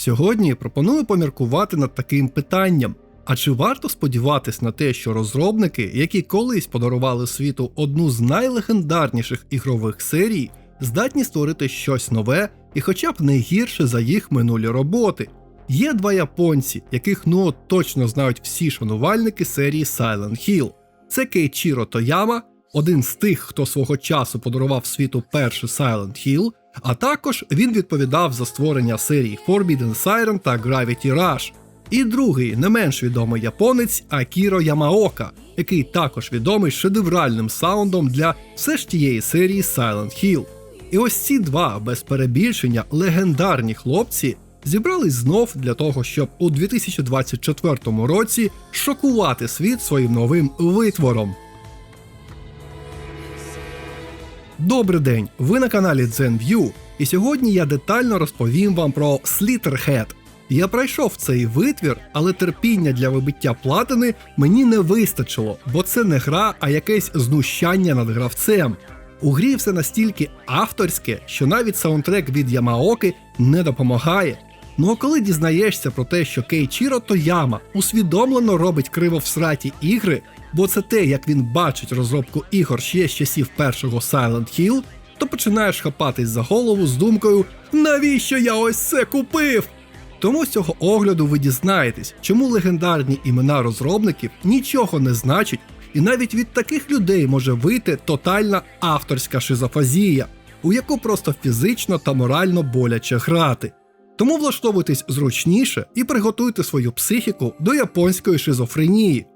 Сьогодні пропоную поміркувати над таким питанням. А чи варто сподіватись на те, що розробники, які колись подарували світу одну з найлегендарніших ігрових серій, здатні створити щось нове і хоча б не гірше за їх минулі роботи? Є два японці, яких ну точно знають всі шанувальники серії Silent Hill. Це Кейчіро Тояма, один з тих, хто свого часу подарував світу перший Silent Hill, а також він відповідав за створення серій Forbidden Siren та Gravity Rush. І другий, не менш відомий японець Акіро Ямаока, який також відомий шедевральним саундом для все ж тієї серії Silent Hill. І ось ці два, без перебільшення, легендарні хлопці зібрались знов для того, щоб у 2024 році шокувати світ своїм новим витвором. Добрий день! Ви на каналі ZenView, і сьогодні я детально розповім вам про Slitterhead. Я пройшов цей витвір, але терпіння для вибиття платини мені не вистачило, бо це не гра, а якесь знущання над гравцем. У грі все настільки авторське, що навіть саундтрек від Ямаоки не допомагає. Ну а коли дізнаєшся про те, що Кейчіро Тояма усвідомлено робить криво всраті ігри, бо це те, як він бачить розробку ігор ще з часів першого Silent Hill, то починаєш хапатись за голову з думкою, навіщо я ось це купив? Тому з цього огляду ви дізнаєтесь, чому легендарні імена розробників нічого не значать, і навіть від таких людей може вийти тотальна авторська шизофазія, у яку просто фізично та морально боляче грати. Тому влаштовуйтесь зручніше і приготуйте свою психіку до японської шизофренії.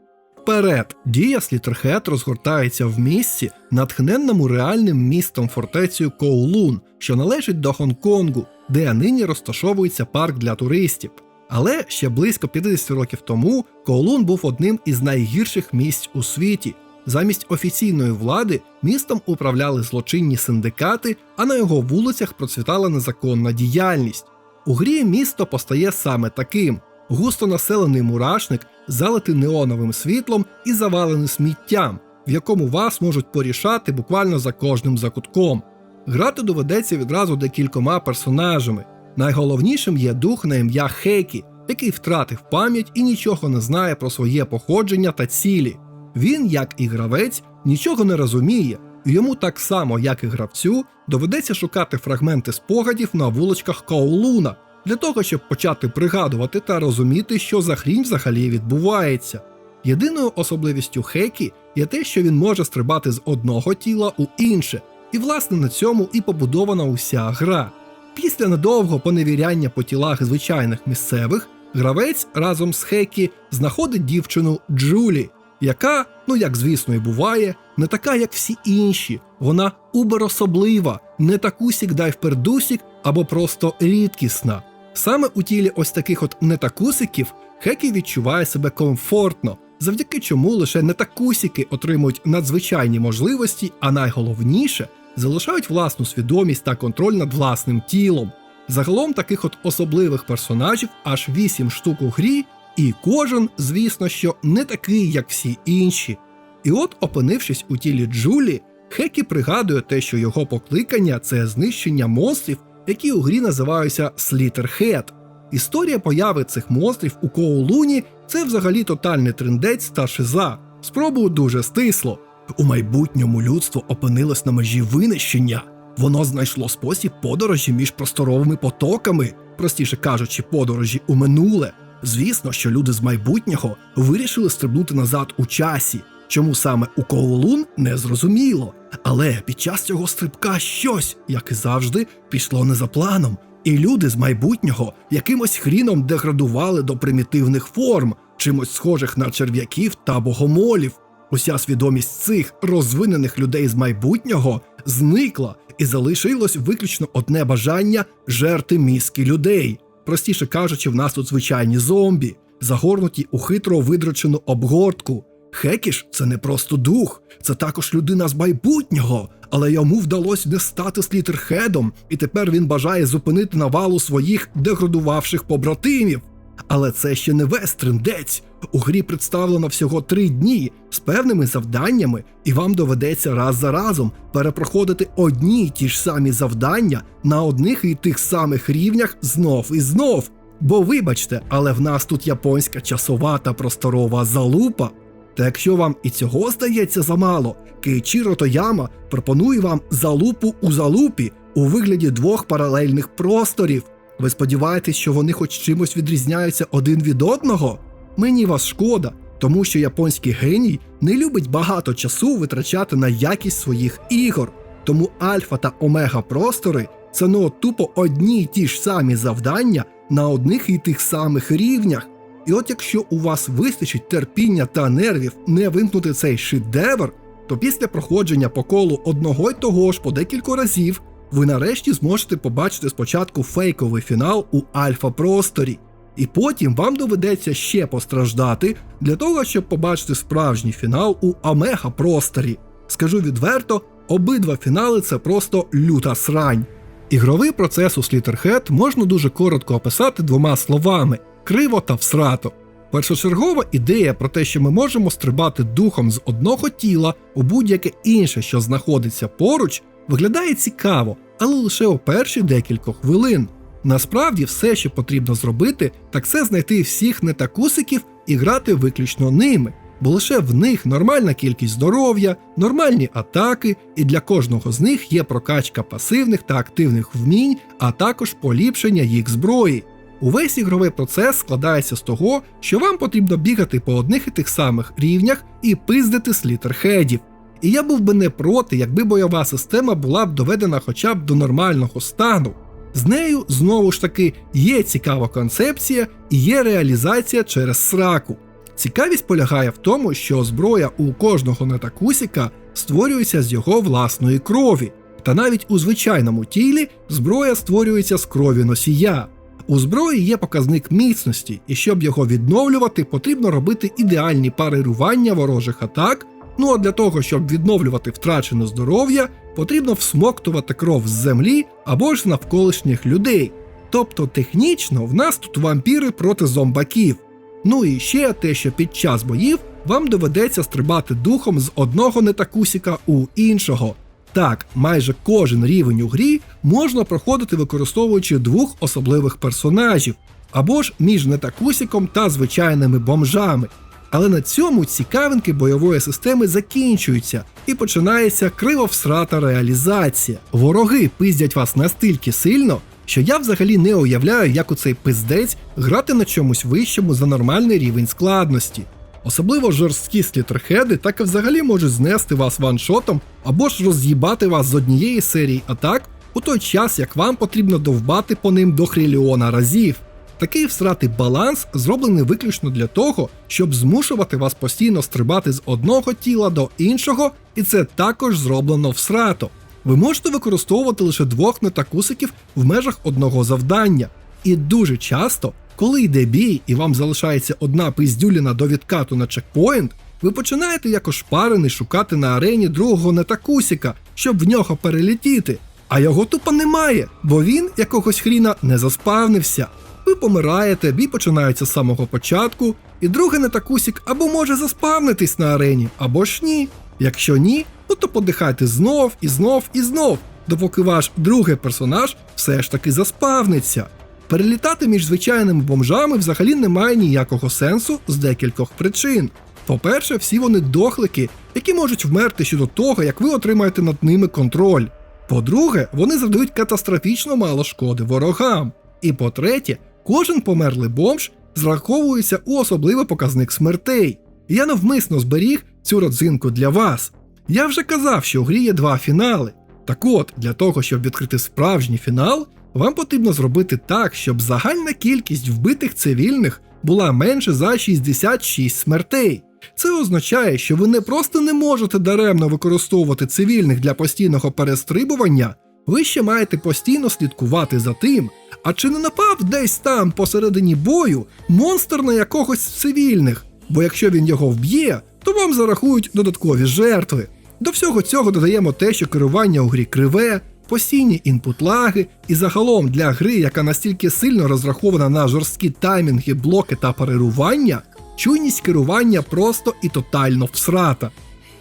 Вперед, дія Слітерхед розгортається в місці, натхненному реальним містом фортецею Коулун, що належить до Гонконгу, де нині розташовується парк для туристів. Але ще близько 50 років тому Коулун був одним із найгірших місць у світі. Замість офіційної влади містом управляли злочинні синдикати, а на його вулицях процвітала незаконна діяльність. У грі місто постає саме таким: густонаселений мурашник, залитий неоновим світлом і завалений сміттям, в якому вас можуть порішати буквально за кожним закутком. Грати доведеться відразу декількома персонажами. Найголовнішим є дух на ім'я Хекі, який втратив пам'ять і нічого не знає про своє походження та цілі. Він, як і гравець, нічого не розуміє, і йому так само, як і гравцю, доведеться шукати фрагменти спогадів на вуличках Коулуна для того, щоб почати пригадувати та розуміти, що за хрінь взагалі відбувається. Єдиною особливістю Хекі є те, що він може стрибати з одного тіла у інше, і власне на цьому і побудована уся гра. Після недовгого поневіряння по тілах звичайних місцевих, гравець разом з Хекі знаходить дівчину Джулі, яка, ну як звісно і буває, не така, як всі інші. Вона убер-особлива, не такусік дай впердусік або просто рідкісна. Саме у тілі ось таких от нетакусиків Хекі відчуває себе комфортно, завдяки чому лише нетакусіки отримують надзвичайні можливості, а найголовніше залишають власну свідомість та контроль над власним тілом. Загалом таких от особливих персонажів аж 8 штук у грі, і кожен, звісно, що не такий, як всі інші. І от, опинившись у тілі Джулі, Хекі пригадує те, що його покликання це знищення монстрів, які у грі називаються Слітерхед. Історія появи цих монстрів у Коулуні це взагалі тотальний трендець та шиза. Спробую дуже стисло. У майбутньому людство опинилось на межі винищення. Воно знайшло спосіб подорожі між просторовими потоками, простіше кажучи, подорожі у минуле. Звісно, що люди з майбутнього вирішили стрибнути назад у часі. Чому саме у Коулун не зрозуміло. Але під час цього стрибка щось, як і завжди, пішло не за планом. І люди з майбутнього якимось хріном деградували до примітивних форм, чимось схожих на черв'яків та богомолів. Уся свідомість цих розвинених людей з майбутнього зникла і залишилось виключно одне бажання жерти мізки людей. Простіше кажучи, в нас тут звичайні зомбі, загорнуті у хитро видрочену обгортку. Хекіш це не просто дух, це також людина з майбутнього, але йому вдалося не стати слітерхедом, і тепер він бажає зупинити навалу своїх деградувавших побратимів. Але це ще не весь трендець. У грі представлено всього три дні з певними завданнями, і вам доведеться раз за разом перепроходити одні й ті ж самі завдання на одних і тих самих рівнях знов і знов. Бо вибачте, але в нас тут японська часова та просторова залупа. Та якщо вам і цього здається замало, Кейчіро Тояма пропонує вам залупу у залупі у вигляді двох паралельних просторів. Ви сподіваєтесь, що вони хоч чимось відрізняються один від одного? Мені вас шкода, тому що японський геній не любить багато часу витрачати на якість своїх ігор. Тому альфа та омега простори це ну тупо одні й ті ж самі завдання на одних і тих самих рівнях. І от якщо у вас вистачить терпіння та нервів не вимкнути цей шедевр, то після проходження по колу одного й того ж по декілька разів ви нарешті зможете побачити спочатку фейковий фінал у альфа-просторі, і потім вам доведеться ще постраждати для того, щоб побачити справжній фінал у омега-просторі. Скажу відверто, обидва фінали це просто люта срань. Ігровий процес у Slitterhead можна дуже коротко описати двома словами криво та всрато. Першочергова ідея про те, що ми можемо стрибати духом з одного тіла у будь-яке інше, що знаходиться поруч, виглядає цікаво, але лише у перші декілька хвилин. Насправді, все, що потрібно зробити, так це знайти всіх нетакусиків і грати виключно ними, бо лише в них нормальна кількість здоров'я, нормальні атаки, і для кожного з них є прокачка пасивних та активних вмінь, а також поліпшення їх зброї. Увесь ігровий процес складається з того, що вам потрібно бігати по одних і тих самих рівнях і пиздити слітерхедів. І я був би не проти, якби бойова система була б доведена хоча б до нормального стану. З нею знову ж таки є цікава концепція і є реалізація через сраку. Цікавість полягає в тому, що зброя у кожного нетакусіка створюється з його власної крові, та навіть у звичайному тілі зброя створюється з крові носія. У зброї є показник міцності, і щоб його відновлювати, потрібно робити ідеальні парирування ворожих атак. Ну а для того, щоб відновлювати втрачене здоров'я, потрібно всмоктувати кров з землі або ж з навколишніх людей. Тобто технічно в нас тут вампіри проти зомбаків. Ну і ще те, що під час боїв вам доведеться стрибати духом з одного нетакусіка у іншого. Так, майже кожен рівень у грі можна проходити використовуючи двох особливих персонажів, або ж між нетакусіком та звичайними бомжами. Але на цьому цікавинки бойової системи закінчуються і починається кривовсрата реалізація. Вороги пиздять вас настільки сильно, що я взагалі не уявляю, як у цей пиздець грати на чомусь вищому за нормальний рівень складності. Особливо жорсткі слітерхеди так і взагалі можуть знести вас ваншотом або ж роз'їбати вас з однієї серії атак у той час, як вам потрібно довбати по ним до хріліона разів. Такий всратий баланс зроблений виключно для того, щоб змушувати вас постійно стрибати з одного тіла до іншого, і це також зроблено всрато. Ви можете використовувати лише двох нетакусиків в межах одного завдання. І дуже часто, коли йде бій і вам залишається одна пиздюліна до відкату на чекпоінт, ви починаєте як ошпарений шукати на арені другого нетакусіка, щоб в нього перелетіти. А його тупо немає, бо він якогось хріна не заспавнився. Ви помираєте, бій починається з самого початку, і другий нетакусік або може заспавнитись на арені, або ж ні. Якщо ні, ну то подихайте знов і знов і знов, допоки ваш другий персонаж все ж таки заспавниться. Перелітати між звичайними бомжами взагалі немає ніякого сенсу з декількох причин. По-перше, всі вони дохлики, які можуть вмерти щодо того, як ви отримаєте над ними контроль. По-друге, вони завдають катастрофічно мало шкоди ворогам. І по-третє, кожен померлий бомж зраховується у особливий показник смертей. Я навмисно зберіг цю родзинку для вас. Я вже казав, що у грі є два фінали. Так от, для того, щоб відкрити справжній фінал, вам потрібно зробити так, щоб загальна кількість вбитих цивільних була менше за 66 смертей. Це означає, що ви не просто не можете даремно використовувати цивільних для постійного перестрибування, ви ще маєте постійно слідкувати за тим, а чи не напав десь там посередині бою монстр на якогось з цивільних, бо якщо він його вб'є, то вам зарахують додаткові жертви. До всього цього додаємо те, що керування у грі криве, постійні інпут-лаги, і загалом для гри, яка настільки сильно розрахована на жорсткі таймінги, блоки та парирування, чуйність керування просто і тотально всрата.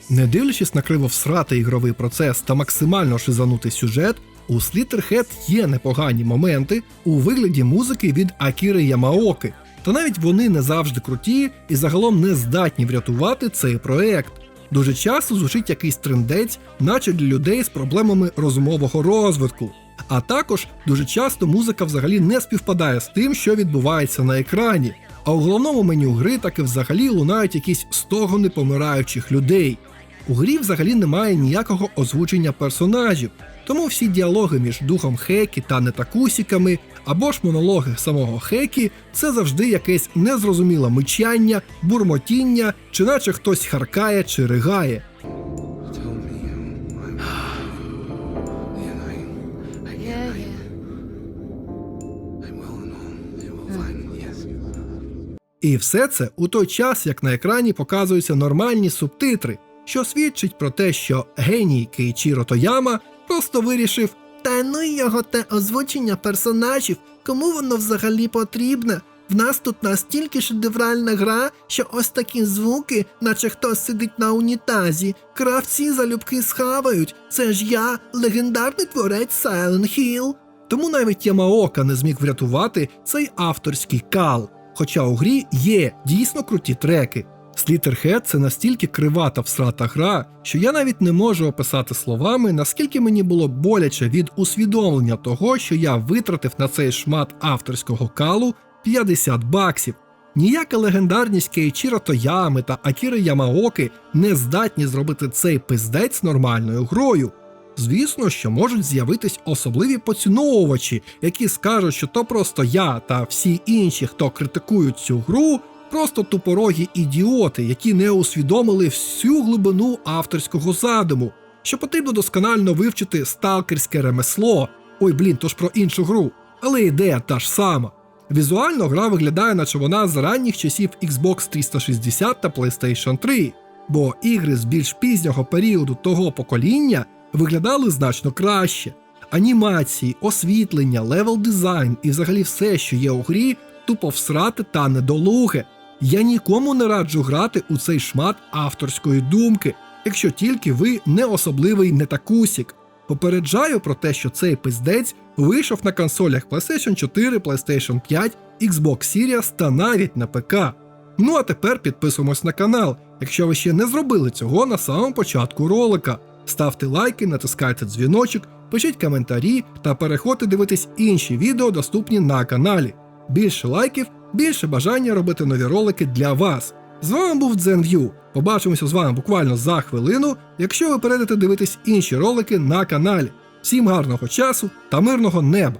Не дивлячись на криво всратий ігровий процес та максимально шизанутий сюжет, У Slitterhead є непогані моменти у вигляді музики від Акіри Ямаоки, та навіть вони не завжди круті і загалом не здатні врятувати цей проект. Дуже часто звучить якийсь трендець, наче для людей з проблемами розумового розвитку. А також дуже часто музика взагалі не співпадає з тим, що відбувається на екрані. А у головному меню гри таки взагалі лунають якісь стогони помираючих людей. У грі взагалі немає ніякого озвучення персонажів, тому всі діалоги між духом Хекі та нетакусіками або ж монологи самого Хекі це завжди якесь незрозуміле мичання, бурмотіння, чи наче хтось харкає чи ригає. І все це у той час, як на екрані показуються нормальні субтитри, що свідчить про те, що геній Кейчіро Тояма просто вирішив Та ну його те озвучення персонажів, кому воно взагалі потрібне? В нас тут настільки шедевральна гра, що ось такі звуки, наче хтось сидить на унітазі, кравці залюбки схавають. Це ж я, легендарний творець Silent Hill. Тому навіть Ямаока не зміг врятувати цей авторський кал. Хоча у грі є дійсно круті треки. Slitterhead – це настільки крива та всрата гра, що я навіть не можу описати словами, наскільки мені було боляче від усвідомлення того, що я витратив на цей шмат авторського калу 50 баксів. Ніяка легендарність Кейчіро Тоями та Акіри Ямаоки не здатні зробити цей пиздець нормальною грою. Звісно, що можуть з'явитись особливі поціновувачі, які скажуть, що то просто я та всі інші, хто критикують цю гру, просто тупорогі ідіоти, які не усвідомили всю глибину авторського задуму, що потрібно досконально вивчити сталкерське ремесло. Ой, блін, то ж про іншу гру, але ідея та ж сама. Візуально гра виглядає, наче вона з ранніх часів Xbox 360 та PlayStation 3, бо ігри з більш пізнього періоду того покоління виглядали значно краще. Анімації, освітлення, левел дизайн і взагалі все, що є у грі, тупо всрати та недолуге. Я нікому не раджу грати у цей шмат авторської думки, якщо тільки ви не особливий нетакусік. Попереджаю про те, що цей пиздець вийшов на консолях PlayStation 4, PlayStation 5, Xbox Series та навіть на ПК. Ну а тепер підписуємось на канал, якщо ви ще не зробили цього на самому початку ролика. Ставте лайки, натискайте дзвіночок, пишіть коментарі та переходьте дивитись інші відео, доступні на каналі. Більше лайків, більше бажання робити нові ролики для вас. З вами був DzenView. Побачимося з вами буквально за хвилину, якщо ви перейдете дивитись інші ролики на каналі. Всім гарного часу та мирного неба!